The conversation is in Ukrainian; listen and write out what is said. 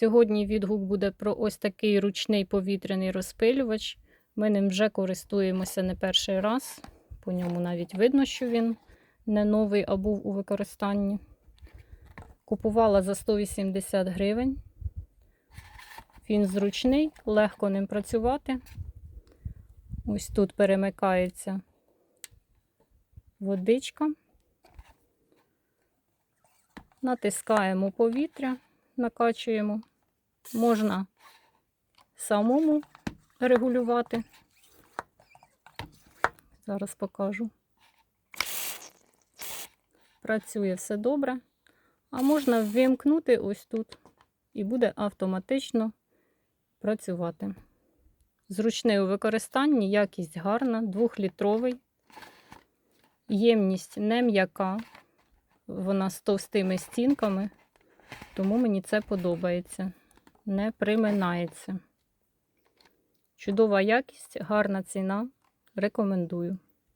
Сьогодні відгук буде про ось такий ручний повітряний розпилювач. Ми ним вже користуємося не перший раз. По ньому навіть видно, що він не новий, а був у використанні. Купувала за 180 гривень. Він зручний, легко ним працювати. Ось тут перемикається водичка. Натискаємо повітря, накачуємо. Можна самому регулювати. Зараз покажу. Працює все добре. А можна вимкнути ось тут і буде автоматично працювати. Зручний у використанні, якість гарна, двохлітровий. Ємність не м'яка, вона з товстими стінками, тому мені це подобається. Не приминається. Чудова якість, гарна ціна. Рекомендую.